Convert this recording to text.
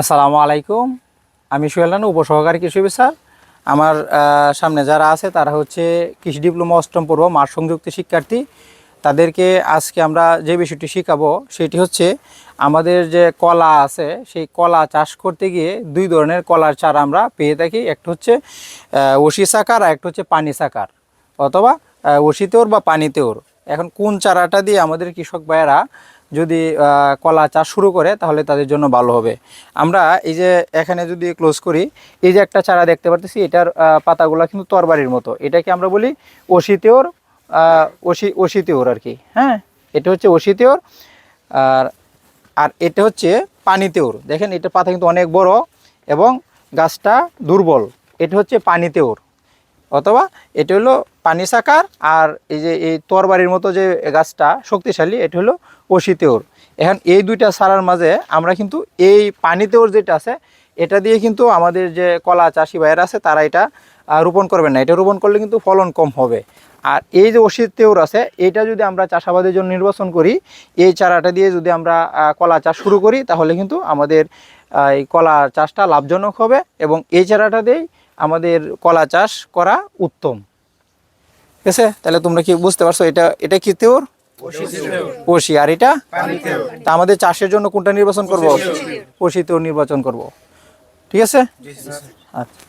আসসালামু আলাইকুম। আমি সোহেল উপসহকারী কৃষি অফিসার। আমার সামনে যারা আছে তারা হচ্ছে কৃষি ডিপ্লোমা অষ্টম পর্ব মাঠ সংযুক্ত শিক্ষার্থী। তাদেরকে আজকে আমরা যে বিষয়টি শেখাবো সেটি হচ্ছে আমাদের যে কলা আছে সেই কলা চাষ করতে গিয়ে দুই ধরনের কলার চারা আমরা পেয়ে থাকি। একটা হচ্ছে ওশি সাকার আর একটা হচ্ছে পানি সাকার অথবা আহ, ওশিতেওর বা পানিতেওর এখন কোন চারাটা দিয়ে আমাদের কৃষক ভাইয়েরা যদি কলা চাষ শুরু করে তাহলে তাদের জন্য ভালো হবে। আমরা এই যে এখানে যদি ক্লোজ করি এই যে একটা চারা দেখতে পারতেছি এটার পাতাগুলো কিন্তু তরবারির মতো। এটাকে আমরা বলি ওশিতেওর আহ, ওশি ওশিতেওর আর কি হ্যাঁ? এটা হচ্ছে ওশিতেওর আর আর এটা হচ্ছে পানিতেওর দেখেন এটা পাতা কিন্তু অনেক বড় এবং গাছটা দুর্বল। এটা হচ্ছে পানিতেওর অথবা এটা হলো পানি সাকার আর এই যে এই তরবারির মতো যে গাছটা শক্তিশালী, এটা হলো অশীতেওর এখন এই দুইটা সারার মাঝে আমরা কিন্তু এই পানিতেওর যেটা আছে, এটা দিয়ে কিন্তু আমাদের যে কলা চাষি ভাইয়েরা আছে, তারা এটা রোপণ করবেন না। এটা রোপণ করলে কিন্তু ফলন কম হবে। আর এই যে অশীতেওর আছে, এটা যদি আমরা চাষাবাদের জন্য নির্বাচন করি, এই চারাটা দিয়ে যদি আমরা কলা চাষ শুরু করি, তাহলে কিন্তু আমাদের এই কলা চাষটা লাভজনক হবে এবং এই চারাটা দিয়েই আমাদের কলা চাষ করা উত্তম। ঠিক আছে? তাহলে তোমরা কি বুঝতে পারছ এটা এটা কি তেওর পশি আর এটা? তা আমাদের চাষের জন্য কোনটা নির্বাচন করব? পশি তেওর নির্বাচন করব। ঠিক আছে? আচ্ছা।